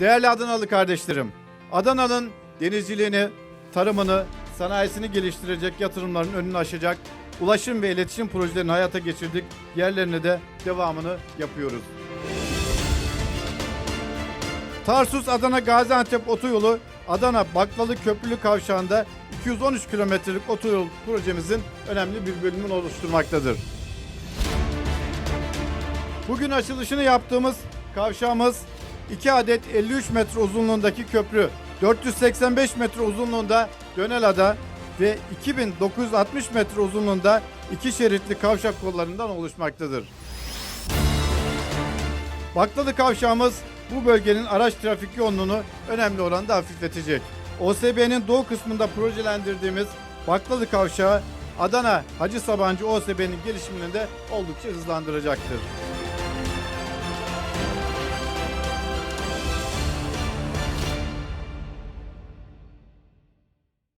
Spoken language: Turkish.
Değerli Adanalı kardeşlerim, Adana'nın denizciliğini, tarımını, sanayisini geliştirecek yatırımların önünü aşacak ulaşım ve iletişim projelerini hayata geçirdik. Yerlerine de devamını yapıyoruz. Tarsus Adana Gaziantep otoyolu Adana Baklalı Köprülü Kavşağı'nda 213 kilometrelik otoyol projemizin önemli bir bölümünü oluşturmaktadır. Bugün açılışını yaptığımız kavşağımız 2 adet 53 metre uzunluğundaki köprü, 485 metre uzunluğunda Dönelada ve 2960 metre uzunluğunda iki şeritli kavşak kollarından oluşmaktadır. Baklalı kavşağımız bu bölgenin araç trafik yoğunluğunu önemli oranda hafifletecek. OSB'nin doğu kısmında projelendirdiğimiz Baklalı kavşağı Adana Hacı Sabancı OSB'nin gelişimini de oldukça hızlandıracaktır.